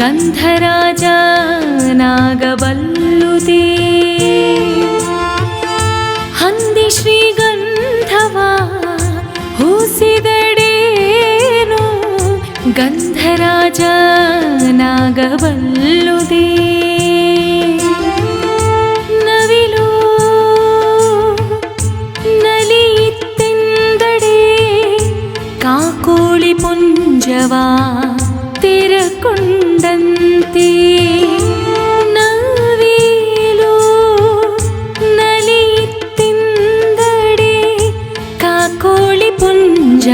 ಗಂಧರಾಜ ನಾಗಬಲ್ಲುದೇ ಹಂದಿ ಶ್ರೀ ಶ್ರೀಗಂಧವ ಹೂಸಿದಡೇನು ಗಂಧರಾಜ ನಾಗಬಲ್ಲುದೇ ನಲಿಯಿತ್ತೆಂದಡೆ ಕಾಕೋಳಿ ಪುಂಜವ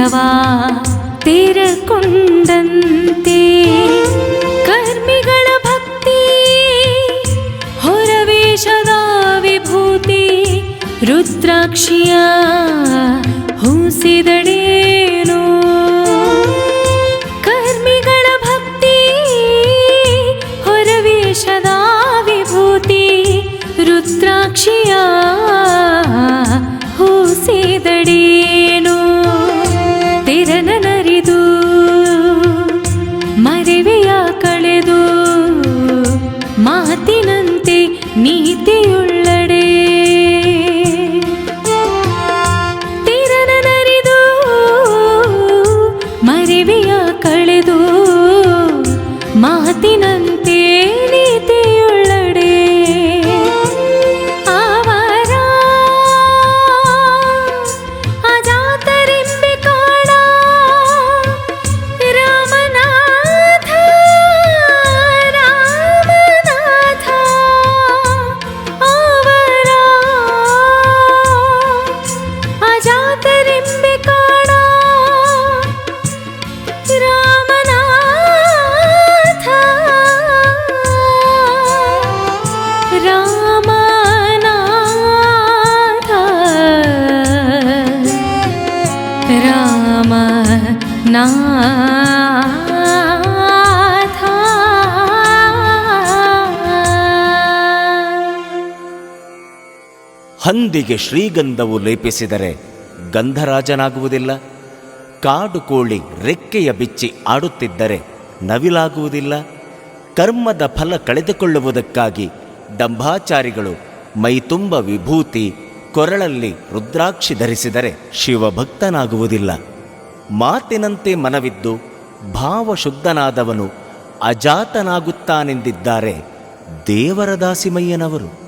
ಪುಂಜವ ತೆರಕೊಂಡಂತೆ ಕರ್ಮಿಗಳ ಭಕ್ತಿ ಹೊರವೇಶದ ವಿಭೂತಿ ರುದ್ರಾಕ್ಷಿಯ ಹೂಸಿದಡೇನು ಕರ್ಮಿಗಳ ಭಕ್ತಿ ಹೊರವೇಶದ ವಿಭೂತಿ ರುದ್ರಾಕ್ಷಿಯ ಹೂಸಿದಡೇನು ಮಾತಿನಂತೆ ನೀತಿಯುಳ್ಳಡೆ. ತಿರನರಿದು ಮರೆವೆಯ ಕಳೆದು ಮಾತಿನಂತೆ ಅಜಾತರೆಂಬೆ ಕಾಣ. ರಾಮನಾಥ. ರಾಮನಾಥ. ರಾಮ ನಾಥ ಹಂದಿಗೆ ಶ್ರೀಗಂಧವು ಲೇಪಿಸಿದರೆ ಗಂಧರಾಜನಾಗುವುದಿಲ್ಲ. ಕಾಡು ಕೋಳಿ ರೆಕ್ಕೆಯ ಬಿಚ್ಚಿ ಆಡುತ್ತಿದ್ದರೆ ನವಿಲಾಗುವುದಿಲ್ಲ. ಕರ್ಮದ ಫಲ ಕಳೆದುಕೊಳ್ಳುವುದಕ್ಕಾಗಿ ದಂಭಾಚಾರಿಗಳು ಮೈತುಂಬ ವಿಭೂತಿ ಕೊರಳಲ್ಲಿ ರುದ್ರಾಕ್ಷಿ ಧರಿಸಿದರೆ ಶಿವಭಕ್ತನಾಗುವುದಿಲ್ಲ. ಮಾತಿನಂತೆ ಮನವಿದ್ದು ಭಾವಶುದ್ಧನಾದವನು ಅಜಾತನಾಗುತ್ತಾನೆಂದಿದ್ದಾರೆ ದೇವರ ದಾಸಿಮಯ್ಯನವರು